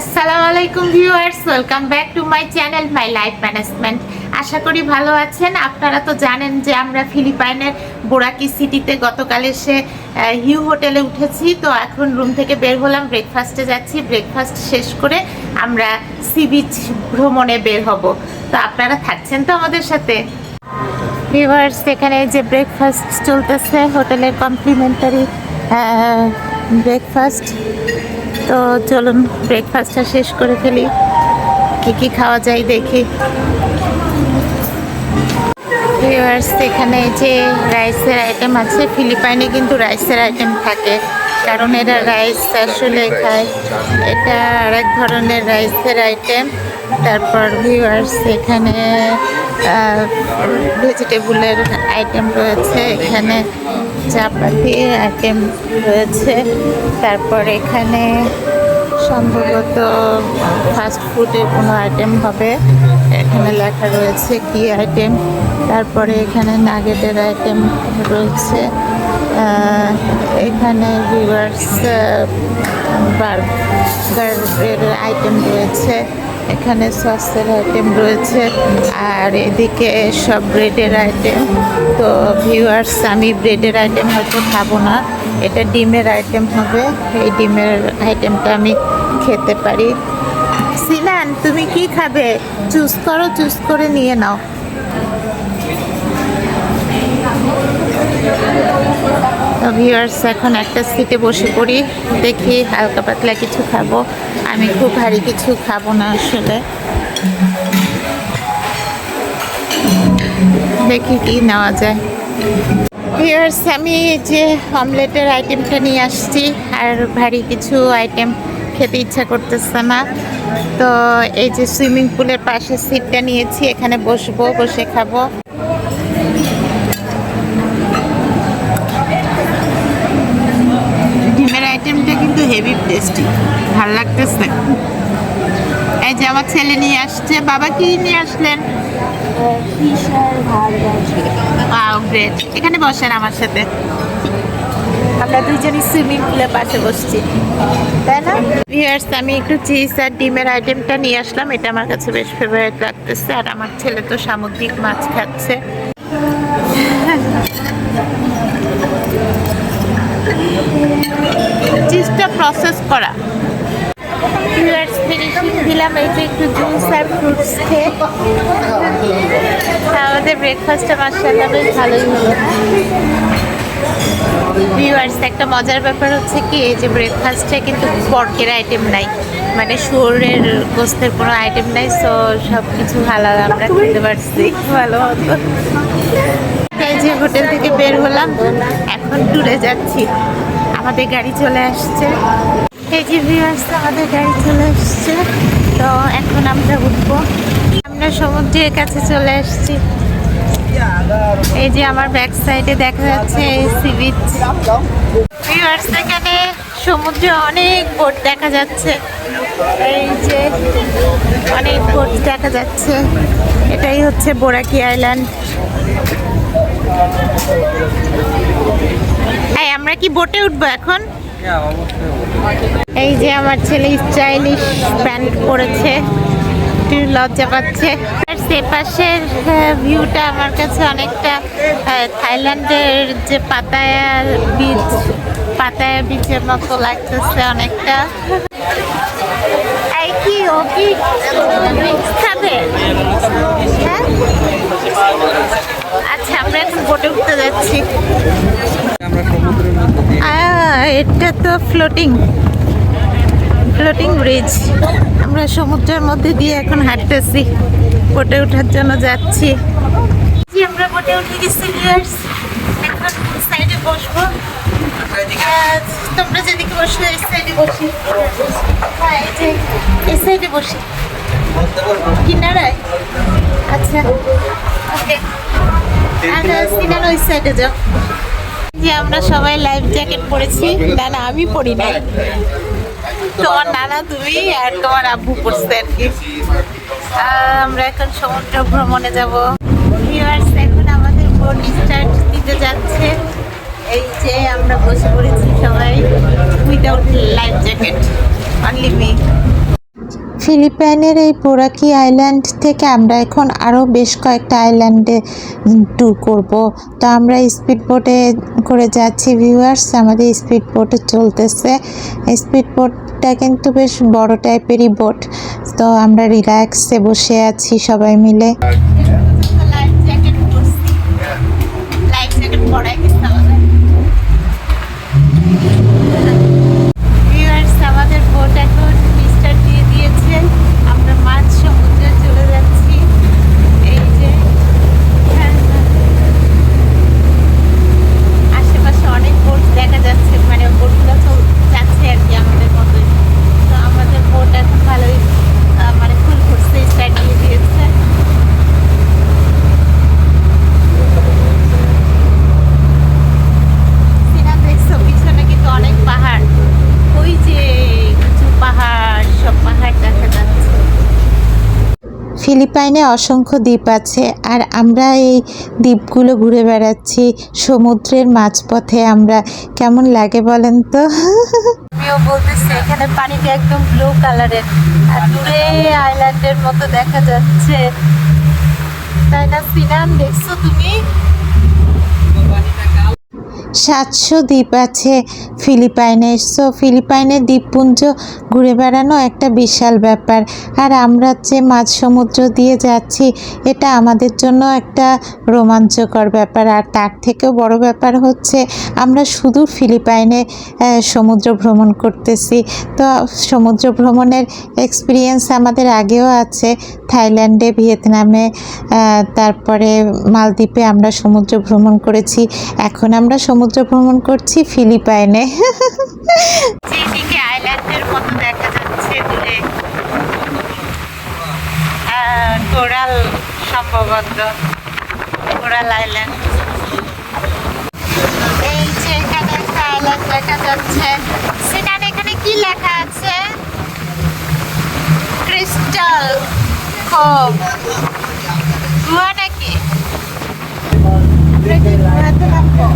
আসসালামু আলাইকুম welcome back to my channel my management আশা করি ভালো আছেন। আপনারা তো জানেন যে আমরা ফিলিপাইনের বোরাকি সিটিতে গতকাল এসে হিউ হোটেলে উঠেছি। তো এখন রুম থেকে বের হলাম ব্রেকফাস্টে যাচ্ছি। ব্রেকফাস্ট শেষ করে আমরা সি বিচ ভ্রমণে বের হব। তো আপনারা থাকছেন তো আমাদের সাথে? ভিউয়ার্স এখানে যে ব্রেকফাস্ট চলতেছে, হোটেলের কমপ্লিমেন্টারি ব্রেকফাস্ট তো চলুন ব্রেকফাস্টটা শেষ করে ফেলি। কি কি খাওয়া যায় দেখি। এখানে যে রাইসের আইটেম আছে ফিলিপাইনে কিন্তু রাইসের আইটেম থাকে, কারণ এরা রাইস আসলে খায়। এটা আরেক ধরনের রাইসের আইটেম তারপর ভিউয়ার্স এখানে ভেজিটেবলের আইটেম রয়েছে। এখানে চাপাতি আইটেম রয়েছে তারপর এখানে সম্ভবত ফাস্ট ফুডের কোনো আইটেম হবে। এখানে লেখা রয়েছে কি আইটেম তারপরে এখানে নাগেটের আইটেম রয়েছে। এখানে ভিভার্স বার্গারের আইটেম রয়েছে। এখানে সসের আইটেম রয়েছে, আর এদিকে সব ব্রেডের আইটেম তো ভিউয়ার্স আমি ব্রেডের আইটেম হয়তো খাব না, এটা ডিমের আইটেম হবে। এই ডিমের আইটেমটা আমি খেতে পারি। সিনান, তুমি কি খাবে? চুজ করো চুজ করে নিয়ে নাও। তো ভিউয়ার্স এখন একটা সিটে বসে পড়ি। দেখি হালকা পাতলা কিছু খাব। আমি খুব ভারী কিছু খাব না আসলে। দেখি কি নেওয়া যায়। ভিউয়ার্স আমি যে অমলেটের আইটেমটা নিয়ে আসছি, আর ভারী কিছু আইটেম খেতে ইচ্ছা করতেছে না। তো এই যে সুইমিং পুলের পাশে সিটটা নিয়েছি, এখানে বসবো, বসে খাব ডিমের আইটেমটা কিন্তু হেভি টেস্টি। ভালো লাগতেছে। এই যে আমার ছেলে নিয়ে আসছে। বাবা কি নিয়ে আসলেন? গ্রেট এখানে বসেন আমার সাথে। আমরা দুইজনই সুইমিং পুলের পাশে বসছি। তাই না? আমি একটু চিজ আর ডিমের আইটেমটা নিয়ে আসলাম। এটা আমার কাছে বেশ ফেভারিট লাগতেছে। আর আমার ছেলে তো সামুদ্রিক মাছ খাচ্ছে। চিজটা প্রসেস করা। ভিউয়ার্স ফিনিশিং দিলাম এই যে একটু জুস আর ফ্রুটস খেয়ে। আমাদের ব্রেকফাস্টটা মার্শাল্লাহ বেশ ভালোই হলো। ভিউয়ার্স একটা মজার ব্যাপার হচ্ছে কি এই যে ব্রেকফাস্টে কিন্তু পর্কের আইটেম নাই। মানে শুয়োরের গোস্তের কোনো আইটেম নাই সো সব কিছু হালাল আমরা খেতে পারছি। ভালো মতো। এই যে হোটেল থেকে বের হলাম। এখন ট্যুরে যাচ্ছি। আমাদের গাড়ি চলে আসছে। এই যে ভিউয়ার্স আমাদের গাড়ি চলে আসছে। তো এখন আমরা উঠবো। আমরা সমুদ্রের কাছে চলে আসছি। এই যে আমার ব্যাক সাইডে দেখা যাচ্ছে সি বিচ ভিউয়ার্স এখানে সমুদ্রে অনেক বোট দেখা যাচ্ছে। এই যে অনেক বোট দেখা যাচ্ছে। এটাই হচ্ছে বোরাকি আইল্যান্ড এই আমরা কি বোটে উঠবো এখন? এই যে আমার ছেলে স্টাইলিশ প্যান্ট পরেছে একটু লজ্জা পাচ্ছে। আর সে পাশের ভিউটা আমার কাছে অনেকটা আহ, থাইল্যান্ডের যে পাতায়া বিচ পাতায়া বিচের মতো লাগতেছে অনেকটা। কি ও কি খাবে? হ্যাঁ? আচ্ছা আমরা এখন বোটে উঠতে যাচ্ছি। এটা তো ফ্লোটিং ফ্লোটিং ব্রিজ আমরা সমুদ্রের মধ্যে দিয়ে এখন হাঁটতেছি। বোটে ওঠার জন্য যাচ্ছি। আমরা বোটে উঠে গেছি এখন সাইডে বসবো। তোমরা যেদিকে বসলে এই সাইডে বসি। হ্যাঁ এই যে, এই সাইডে বসি। কিনারায়? আচ্ছা। ওকে। আর সিনার ওই সাইডে যাও। যে আমরা সবাই লাইফ জ্যাকেট পরেছি। না না, আমি পরি নাই। তোমার নানা তুমি আর তোমার আব্বু পড়ছে আর কি। আমরা এখন সমুদ্র ভ্রমণে যাব। ভিউয়ার্স এখন আমাদের বোট স্টার্ট দিতে যাচ্ছে। এই যে আমরা বসে পড়েছি সবাই without life jacket only me ফিলিপাইনের এই পোরাকি আইল্যান্ড থেকে আমরা এখন আরও বেশ কয়েকটা আইল্যান্ডে ট্যুর করব। তো আমরা স্পিড বোটে করে যাচ্ছি ভিউয়ার্স আমাদের স্পিড বোটে চলতেছে। স্পিড বোটটা কিন্তু বেশ বড় টাইপেরই বোট তো আমরা রিল্যাক্সে বসে আছি সবাই মিলে। লাইফ জ্যাকেট পরাই গেছে আমাদের ভিউয়ার্স আমাদের বোট এখন স্টার্ট দিয়ে দিয়েছে আমরা মাঝ সমুদ্রে চলে যাচ্ছি এই যে হ্যাঁ, আশেপাশে অনেক বোট দেখা যাচ্ছে মানে বোটগুলো চল যাচ্ছে আর কি আমাদের মতোই তো আমাদের বোট এখন ভালোই আহ, মানে ফুল করছে স্টার্ট দিয়ে দিয়েছে সিনাম দেখছ পিছনে কিন্তু অনেক পাহাড় ওই যে উঁচু পাহাড় সব পাহাড় দেখা যাচ্ছে ফিলিপাইনে অসংখ্য দ্বীপ আছে, আর আমরা এই দ্বীপগুলো ঘুরে বেড়াচ্ছি। সমুদ্রের মাঝপথে আমরা, কেমন লাগে বলেন তো? আমিও বলতেছি, এখানে পানিটা একদম ব্লু কালারের আর দূরে আইল্যান্ডের মতো দেখা যাচ্ছে। তাই না সিনাম দেখছ তুমি? সাতশো দ্বীপ আছে ফিলিপাইনে সো ফিলিপাইনের দ্বীপপুঞ্জ ঘুরে বেড়ানো একটা বিশাল ব্যাপার। আর আমরা যে মাঝ সমুদ্র দিয়ে যাচ্ছি, এটা আমাদের জন্য একটা রোমাঞ্চকর ব্যাপার। আর তার থেকেও বড় ব্যাপার হচ্ছে, আমরা শুধু ফিলিপাইনে সমুদ্র ভ্রমণ করতেছি। তো, সমুদ্র ভ্রমণের এক্সপিরিয়েন্স আমাদের আগেও আছে। থাইল্যান্ডে, ভিয়েতনামে তারপরে মালদ্বীপে আমরা সমুদ্র ভ্রমণ করেছি। এখন আমরা সমুদ্র ভ্রমণ করছি, ফিলিপাইনে। আইল্যান্ডের মতো দেখা যাচ্ছে কোরাল আইল্যান্ড এই একটা আইল্যান্ড দেখা যাচ্ছে। সেখানে এখানে কি লেখা আছে? ক্রিস্টাল গুহা নাকি আমরা কি গুহাতে নামবো?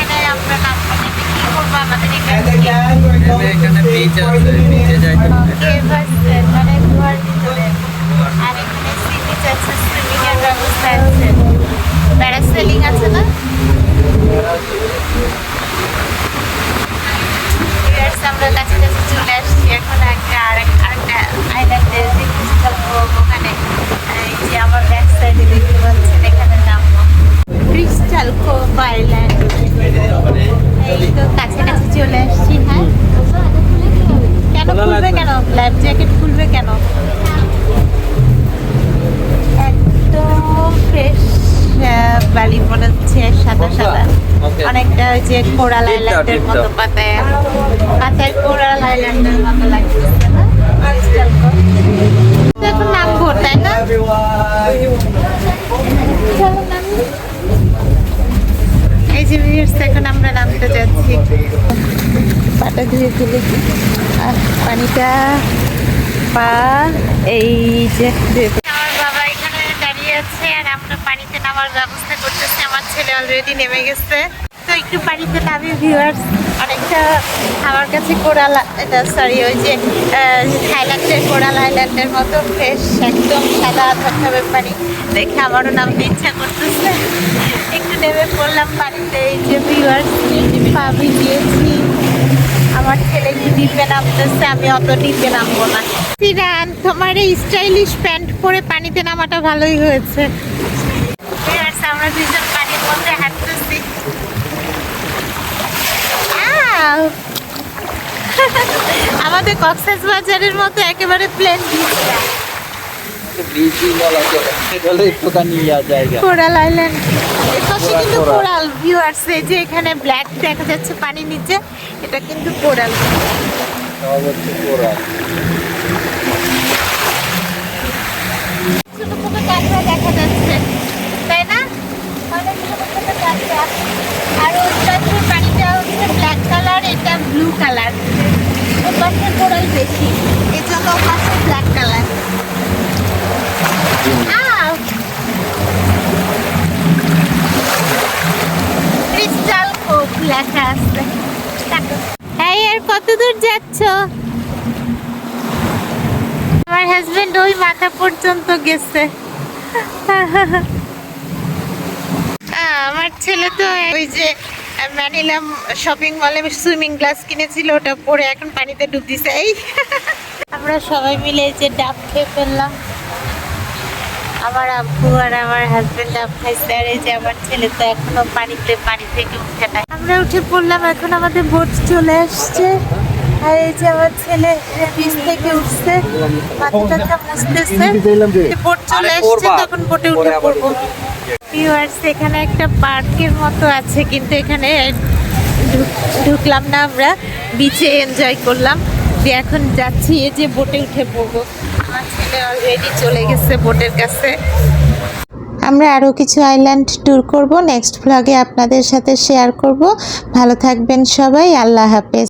এখানে আমরা নামবো না, কি করব আমাদের এখানে কি? এখানে বিচ আছে বিচে যাইতে টিপটপ, আইল্যান্ডের মতো। পাতায় পাতায় কোরাল আইল্যান্ডের মতো লাগতেছে না এখন নামবো তাই না এই যে ভিউয়ার্স এখন আমরা নামতে যাচ্ছি পাটা ধুয়ে আর পানিটা পা এই যে আমার বাবা এখানে দাঁড়িয়ে আছে আর আমরা পানিতে নামার ব্যবস্থা করতেছি আমার ছেলে অলরেডি নেমে গেছে একটু পানিতে নামি ভিউয়ার্স অনেকটা আমার কাছে কোরাল এটা সরি ওই যে থাইল্যান্ডের কোরাল আইল্যান্ডের মতো ফ্রেশ একদম সাদা ধবধবে পানি দেখে আমারও নামতে ইচ্ছা করতেছে। একটু নেমে পড়লাম পানিতে এই যে ভিউয়ার্স পা গিয়েছি। আমার ছেলে কি ডিপে নামতেছে, আমি অত ডিপে নামবো না। সিরান, তোমার এই স্টাইলিশ প্যান্ট পরে পানিতে নামাটা ভালোই হয়েছে। আমরা দুজন পানির মধ্যে হাঁটতেছি আউ! আমাদের কক্সেস বাজারের মতো একেবারে প্লেন বিচটা বিচই বলা চলে। এটা হলো একটুখানি জায়গা। কোরাল আইল্যান্ড কিন্তু কোরাল। ভিউয়ার্স এই যে এখানে ব্ল্যাক দেখা যাচ্ছে পানির নিচে এটা কিন্তু কোরাল কোরাল। ছোট ছোট কাঁকড়া দেখা যাচ্ছে তাই না অনেক ছোট ছোট কাঁকড়া আর ওই পাশের পানিটা হচ্ছে ব্ল্যাক কালার এটা ব্লু কালার পাশে কোরাল বেশি। এই জন্য ও ব্ল্যাক কালার ক্রিস্টাল কোক লেখা আছে। এই আর কত দূর যাচ্ছ? আমার হাজবেন্ড ওই মাথা পর্যন্ত গেছে। আমার ছেলে তো ওই যে আহ, ম্যানিলা শপিং মলে সুইমিং গ্লাস কিনেছিল ওটা পরে এখন পানিতে ডুব দিছে এই। আমরা সবাই মিলে যে ডাব খেয়ে ফেললাম। আমার আব্বু আর আমার হাজবেন্ড ডাব খাইছে আর এই যে আমার ছেলে তো এখনও পানিতে পানি থেকে উঠে নাই। আমরা উঠে পড়লাম এখন আমাদের বোট চলে আসছে। আর এই যে আমার ছেলে বিচ থেকে উঠছে মাথাটা মুছতেছে বোট চলে আসছে তখন বোটে উঠে পড়ব। ভিউয়ার্স এখানে একটা পার্কের মতো আছে, কিন্তু এখানে ঢুকলাম না আমরা। বিচে এনজয় করলাম। যে এখন যাচ্ছি, এই যে বোটে উঠে পড়ব। আমার ছেলে অলরেডি চলে গেছে বোটের কাছে। আমরা আরও কিছু আইল্যান্ড ট্যুর করব। নেক্সট ভ্লগে আপনাদের সাথে শেয়ার করব। ভালো থাকবেন সবাই। আল্লাহ হাফেজ।